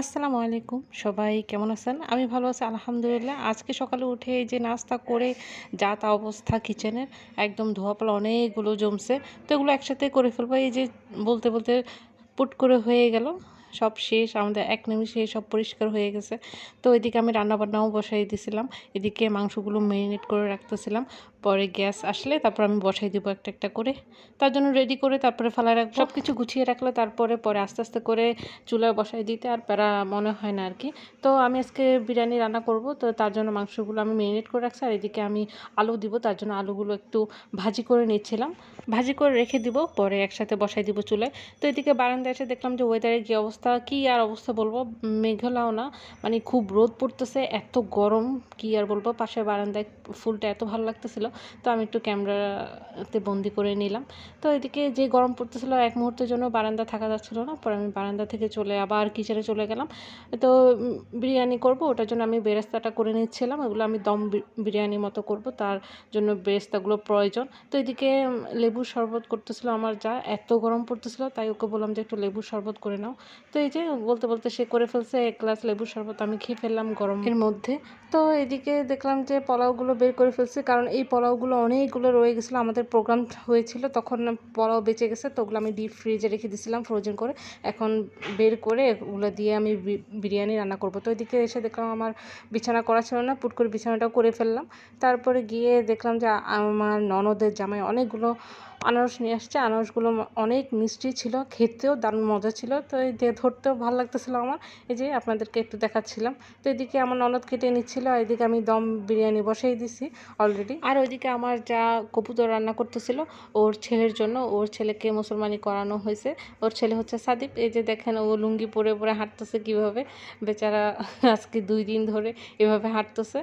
আসসালামু আলাইকুম। সবাই কেমন আছেন? আমি ভালো আছি, আলহামদুলিল্লাহ। আজকে সকালে উঠে এই যে নাস্তা করে যা তা অবস্থা কিচেনের, একদম ধোয়াপালা অনেকগুলো জমছে। তো এগুলো একসাথে করে ফেলব। এই যে বলতে বলতে পুট করে হয়ে গেল, সব শেষ। আমাদের এক নিমিষে সব পরিষ্কার হয়ে গেছে। তো এদিকে আমি রান্নাবান্নাও বসাই দিয়েছিলাম এদিকে মাংসগুলো ম্যারিনেট করে রাখতেছিলাম। পরে গ্যাস আসলে তারপর আমি বসাই দিব একটা একটা করে। তার জন্য রেডি করে তারপরে ফেলায় রাখব। সব কিছু গুছিয়ে রাখলে তারপরে পরে আস্তে আস্তে করে চুলায় বসাই দিতে আর প্যারা মনে হয় না আর কি। তো আমি আজকে বিরিয়ানি রান্না করব, তো তার জন্য মাংসগুলো আমি ম্যারিনেট করে রাখছি আর এদিকে আমি আলু দিব। তার জন্য আলুগুলো একটু ভাজি করে নিচ্ছিলাম। ভাজি করে রেখে দিব, পরে একসাথে বসাই দিব চুলায়। তো এদিকে বারান্দায় এসে দেখলাম যে ওয়েদারের কী অবস্থা, কী আর অবস্থা বলব? মেঘলাও না মানে খুব রোদ পড়তেছে, এত গরম, কী আর বলব? পাশে বারান্দায় ফুলটা এত ভালো লাগতেছিল। তো আমি একটু ক্যামেরাতে বন্দি করে নিলাম। তো এদিকে যে গরম পড়তেছিল এক মুহূর্তের জন্য বারান্দা থাকা যাচ্ছিল না, পরে আমি বারান্দা থেকে চলে আবার কিচেনে চলে গেলাম। তো বিরিয়ানি করব, ওটার জন্য আমি বেরেস্তাটা করে নিচ্ছিলাম এগুলো আমি দম বিরিয়ানি মতো করব, তার জন্য বেরেস্তাগুলো প্রয়োজন। তো এদিকে লেবুর শরবত করতেছিল আমার যা, এত গরম পড়তেছিল, তাই ওকে বললাম যে একটু লেবুর শরবত করে নাও। তো এই যে, বলতে বলতে সে করে ফেলছে, এক গ্লাস লেবুর শরবত আমি খেয়ে ফেললাম গরমের মধ্যে। তো এদিকে দেখলাম যে পোলাওগুলো বের করে ফেলছে, কারণ এই পোলাওগুলো অনেকগুলো রয়ে গেছিল। আমাদের প্রোগ্রাম হয়েছিল, তখন পোলাও বেঁচে গেছে, তো ওগুলো আমি ডিপ ফ্রিজে রেখে দিয়েছিলাম ফ্রোজেন করে। এখন বের করে ওগুলো দিয়ে আমি বিরিয়ানি রান্না করব। তো ওইদিকে এসে দেখলাম আমার বিছানা করা ছিল না, পুট করে বিছানাটাও করে ফেললাম। তারপরে গিয়ে দেখলাম যে আমার ননদের জামাই অনেকগুলো আনারস নিয়ে আসছে। আনারসগুলো অনেক মিষ্টি ছিল, খেতেও দারুণ মজা ছিল। তো এই দিয়ে ধরতেও ভালো লাগতেছিল আমার। এই যে আপনাদেরকে একটু দেখাচ্ছিলাম। তো এদিকে আমার ননদ কেটে নিচ্ছিল এদিকে আমি দম বিরিয়ানি বসিয়ে দিছি অলরেডি আর ওইদিকে আমার যা কপুতর রান্না করতেছিল, ওর ছেলের জন্য, ওর ছেলেকে মুসলমানি করানো হয়েছে। ওর ছেলে হচ্ছে সাদিপ এই যে দেখেন, ও লুঙ্গি পরে পরে হাঁটতেছে কীভাবে। বেচারা আজকে দুই দিন ধরে এভাবে হাঁটতেছে।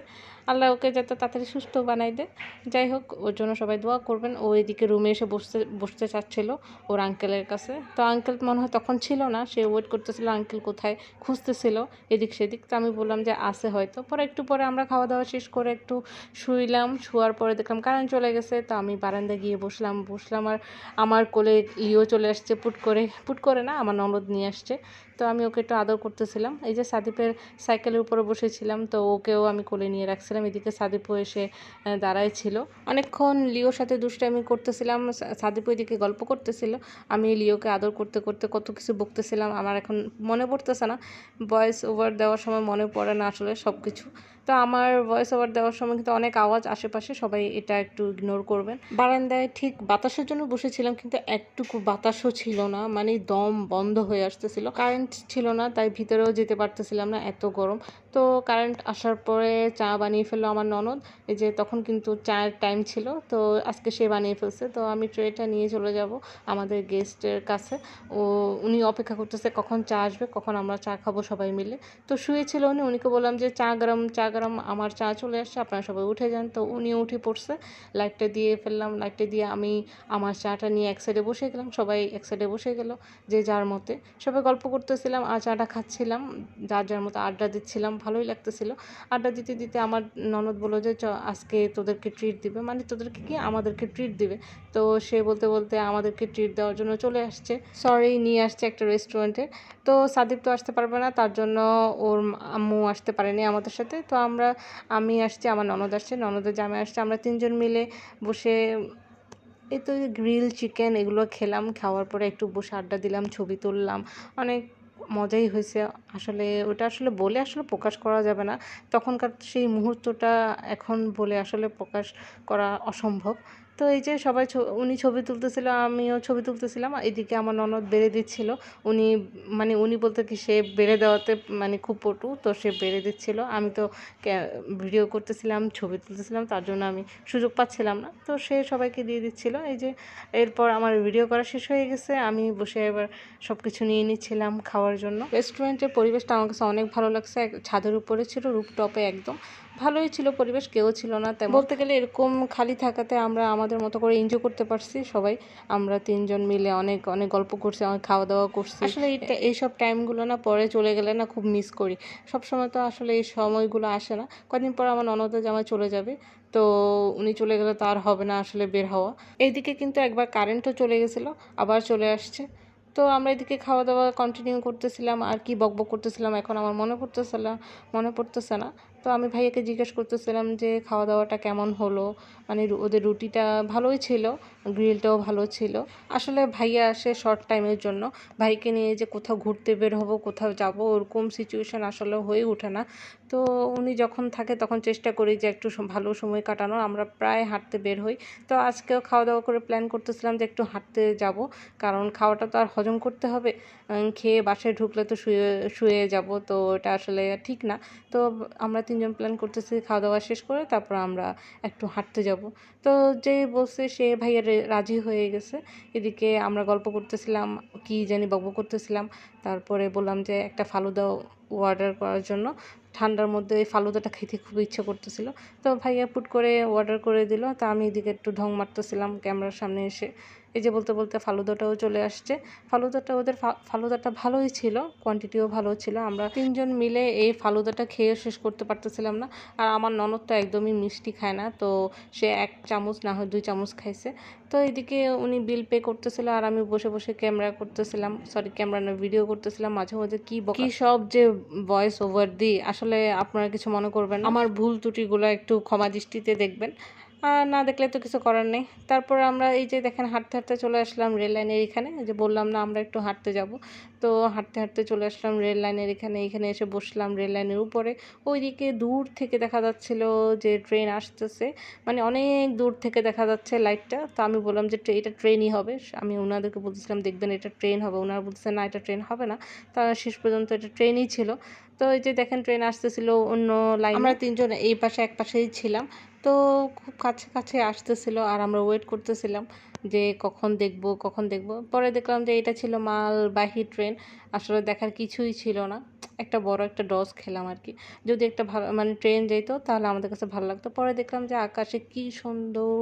আল্লাহ ওকে যাতে তাড়াতাড়ি সুস্থ বানাই দেয়। যাই হোক, ওর জন্য সবাই দোয়া করবেন। ও এদিকে রুমে এসে বসতে বসতে চাচ্ছিল ওর আঙ্কেলের কাছে। তো আঙ্কেল মনে হয় তখন ছিল না, সে ওয়েট করতেছিল আঙ্কেল কোথায় খুঁজতেছিল এদিক সেদিক। তো আমি বললাম যে আসে হয়তো। পরে একটু পরে আমরা খাওয়া দাওয়া শেষ করে একটু শুইলাম, শোয়ার পরে দেখলাম কারেন্ট চলে গেছে। তো আমি বারান্দায় গিয়ে বসলাম বসলাম আর আমার কোলে লিও চলে আসছে পুট করে। পুট করে না, আমার ননদ নিয়ে আসছে। তো আমি ওকে একটু আদর করতেছিলাম। এই যে সাদীপের সাইকেলের উপরে বসেছিলাম, তো ওকেও আমি কোলে নিয়ে রাখছিলাম। এদিকে সাদিপু এসে দাঁড়ায় ছিল অনেকক্ষণ লিওর সাথে দুষ্টামি করতেছিলাম সাদিপু এদিকে গল্প করতেছিল। আমি লিওকে আদর করতে করতে কত কিছু বকতেছিলাম, আমার এখন মনে পড়তেছে না। ভয়েস ওভার দেওয়ার সময় মনে পড়ে না আসলে সব কিছু তো আমার ভয়েস ওভার দেওয়ার সময় কিন্তু অনেক আওয়াজ আশেপাশে সবাই এটা একটু ইগনোর করবেন। বারান্দায় ঠিক বাতাসের জন্য বসেছিলাম কিন্তু একটুকু বাতাসও ছিল না মানে দম বন্ধ হয়ে আসতেছিল। কারেন্ট ছিল না, তাই ভিতরেও যেতে পারতেছিলাম না এত গরম। তো কারেন্ট আসার পরে চা বানিয়ে ফেলল আমার ননদ। এই যে তখন কিন্তু চায়ের টাইম ছিল, তো আজকে সে বানিয়ে ফেলছে। তো আমি ট্রেটা নিয়ে চলে যাব আমাদের গেস্টের কাছে। ও, উনি অপেক্ষা করতেছে কখন চা আসবে, কখন আমরা চা খাব সবাই মিলে। তো শুয়েছিল উনি, উনিকে বললাম যে চা গরম, চা আমার চা চলে আসছে, আপনারা সবাই উঠে যান। তো উনিও উঠে পড়ছে, লাইটটা দিয়ে ফেললাম, লাইটটা দিয়ে আমি আমার চাটা নিয়ে এক সাইডে বসে গেলাম, সবাই এক সাইডে বসে গেল, যে যার মতে। সবাই গল্প করতেছিলাম, আর চাটা খাচ্ছিলাম, যার যার মতো আড্ডা দিচ্ছিলাম, ভালোই লাগতেছিল। আড্ডা দিতে দিতে আমার ননদ বলল যে, চ, আজকে তোদেরকে ট্রিট দিবে। মানে তোদেরকে কি? আমাদেরকে ট্রিট দিবে। তো সে বলতে বলতে আমাদেরকে ট্রিট দেওয়ার জন্য চলে আসছে। সরি নিয়ে আসছে একটা রেস্টুরেন্টে তো সাদীপ তো আসতে পারবে না, তার জন্য ওর আম্মু আসতে পারেনি আমাদের সাথে। তো আমরা, আমি আসছি, আমার ননদ আসছে, ননদের জামে আসছে, আমরা তিনজন মিলে বসে, এই তো গ্রিল, চিকেন এগুলো খেলাম, খাওয়ার পরে একটু বসে আড্ডা দিলাম, ছবি তুললাম, অনেক মজাই হয়েছে। আসলে ওটা আসলে বলে আসলে প্রকাশ করা যাবে না, তখনকার সেই মুহূর্তটা এখন বলে আসলে প্রকাশ করা অসম্ভব। তো এই যে সবাই উনি ছবি তুলতেছিল, আমিও ছবি তুলতেছিলাম। এদিকে আমার ননদ বেড়ে দিচ্ছিল। উনি মানে উনি বলতে কি, সে বেড়ে দেওয়াতে মানে খুব পটু, তো সে বেড়ে দিচ্ছিল। আমি তো ভিডিও করতেছিলাম, ছবি তুলতেছিলাম, তার জন্য আমি সুযোগ পাচ্ছিলাম না। তো সে সবাইকে দিয়ে দিচ্ছিল। এই যে এরপর আমার ভিডিও করা শেষ হয়ে গেছে। আমি বসে এবার সব কিছু নিয়ে নিচ্ছিলাম খাওয়ার জন্য। রেস্টুরেন্টের পরিবেশটা আমার কাছে অনেক ভালো লাগছে। ছাদের উপরে ছিল রুপটপে একদম। ভালোই ছিল পরিবেশ কেউ ছিল না। তেমন বলতে গেলে এরকম খালি থাকাতে আমরা আমাদের মতো করে এনজয় করতে পারছি সবাই। আমরা তিনজন মিলে অনেক অনেক গল্প করছি অনেক খাওয়া দাওয়া করছি। আসলে এইসব টাইমগুলো না পরে চলে গেলে না খুব মিস করি। সব সময় তো আসলে এই সময়গুলো আসে না। কদিন পর আমার ননদের জামাই চলে যাবে তো উনি চলে গেলে তো আর হবে না আসলে বের হওয়া। এইদিকে কিন্তু একবার কারেন্টও চলে গেছিল আবার চলে আসছে। তো আমরা এদিকে খাওয়া দাওয়া কন্টিনিউ করতেছিলাম আর কি বকবক করতেছিলাম এখন আমার মনে পড়তেছিল মনে পড়তেছে না। তো আমি ভাইয়াকে জিজ্ঞেস করতেছিলাম যে খাওয়া দাওয়াটা কেমন হলো? মানে ওদের রুটিটা ভালোই ছিল, গ্রিলটাও ভালো ছিল। আসলে ভাইয়া আসে শর্ট টাইমের জন্য। ভাইকে নিয়ে যে কোথাও ঘুরতে বের হব, কোথাও যাব, ওরকম সিচুয়েশান আসলে হয়ে ওঠে না। তো উনি যখন থাকে তখন চেষ্টা করি যে একটু ভালো সময় কাটানো আমরা প্রায় হাঁটতে বের হই। তো আজকেও খাওয়া দাওয়া করে প্ল্যান করতেছিলাম যে একটু হাঁটতে যাব। কারণ খাওয়াটা তো আর হজম করতে হবে। খেয়ে বাসায় ঢুকলে তো শুয়ে শুয়ে যাব। তো এটা আসলে ঠিক না। তো আমরা তিনজন প্ল্যান করতেছি খাওয়া দাওয়া শেষ করে তারপর আমরা একটু হাঁটতে যাব। তো যে বলছে সে ভাইয়া রাজি হয়ে গেছে। এদিকে আমরা গল্প করতেছিলাম, কি জানি বকবক করতেছিলাম। তারপরে বললাম যে একটা ফালুদা অর্ডার করার জন্য। ঠান্ডার মধ্যে এই ফালুদাটা খেতে খুব ইচ্ছে করতেছিল। তো ভাইয়া পুট করে অর্ডার করে দিল। তা আমি এদিকে একটু ঢং মারতেছিলাম, ক্যামেরার সামনে এসে। এই যে বলতে বলতে ফালুদাটাও চলে আসছে। ফালুদাটা ওদের ফালুদাটা ভালোই ছিল কোয়ান্টিটিও ভালো ছিল। আমরা তিনজন মিলে এই ফালুদাটা খেয়ে শেষ করতে পারতেছিলাম না। আর আমার ননদটা একদমই মিষ্টি খায় না তো সে এক চামচ না হয় দুই চামচ খাইছে। তো এদিকে উনি বিল পে করতেছিল আর আমি বসে বসে ক্যামেরা করতেছিলাম সরি ক্যামেরা না ভিডিও করতেছিলাম মাঝে মাঝে কি কি সব যে ভয়েস ওভার দিই আসলে আপনারা কিছু মনে করবেন আমার ভুল ত্রুটিগুলো একটু ক্ষমা দৃষ্টিতে দেখবেন। না দেখলে তো কিছু করার নেই। তারপর আমরা এই যে দেখেন হাঁটতে হাঁটতে চলে আসলাম রেল লাইনের এখানে যে বললাম না, আমরা একটু হাঁটতে যাব। তো হাঁটতে হাঁটতে চলে আসলাম রেল লাইনের এখানে। এখানে এসে বসলাম রেল লাইনের উপরে। ওইদিকে দূর থেকে দেখা যাচ্ছিল যে ট্রেন আসতেছে। মানে অনেক দূর থেকে দেখা যাচ্ছে লাইটটা। তো আমি বললাম যে এটা ট্রেনই হবে। আমি ওনাদেরকে বলতেছিলাম, দেখবেন এটা ট্রেন হবে। ওনারা বলতেছে, না, এটা ট্রেন হবে না। তা শেষ পর্যন্ত এটা ট্রেনই ছিল। তো এই যে দেখেন, ট্রেন আসতেছিল অন্য লাইন। আমরা তিনজন এই পাশে, এক পাশেই ছিলাম। তো খুব কাছে কাছে আসতেছিল আর আমরা ওয়েট করতেছিলাম যে কখন দেখব কখন দেখব। পরে দেখলাম যে এটা ছিল মালবাহী ট্রেন। আসলে দেখার কিছুই ছিল না। একটা বড় একটা ডস খেলাম আর কি। যদি একটা ভালো মানে ট্রেন যেত তাহলে আমাদের কাছে ভালো লাগতো। পরে দেখলাম যে আকাশে কি সুন্দর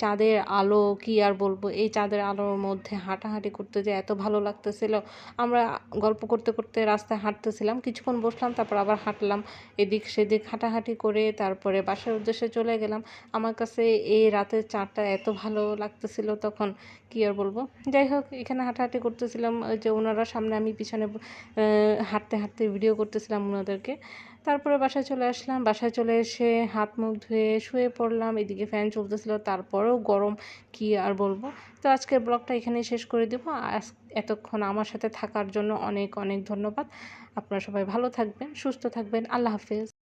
চাঁদের আলো, কি আর বলব? এই চাঁদের আলোর মধ্যে হাঁটাহাঁটি করতে যে এত ভালো লাগতেছিল। আমরা গল্প করতে করতে রাস্তায় হাঁটতেছিলাম, কিছুক্ষণ বসলাম, তারপর আবার হাঁটলাম। এদিক সেদিক হাঁটাহাঁটি করে তারপরে বাসার উদ্দেশ্যে চলে গেলাম। আমার কাছে এই রাতের চাঁদটা এত ভালো লাগতেছিল তখন, কি আর বলব? যাই হোক, এখানে হাঁটাহাঁটি করতেছিলাম। যে ওনারা সামনে আমি পিছনে হাঁটতে হাঁটতে ভিডিও করতেছিলাম ওনাদেরকে। তারপরে বাসায় চলে আসলাম। বাসায় চলে এসে হাত মুখ ধুয়ে শুয়ে পড়লাম। এদিকে ফ্যান চলতেছিল, তারপরেও গরম কি আর বলব। তো আজকের ব্লগটা এখানেই শেষ করে দেবো। এতক্ষণ আমার সাথে থাকার জন্য অনেক অনেক ধন্যবাদ। আপনারা সবাই ভালো থাকবেন, সুস্থ থাকবেন। আল্লাহ হাফেজ।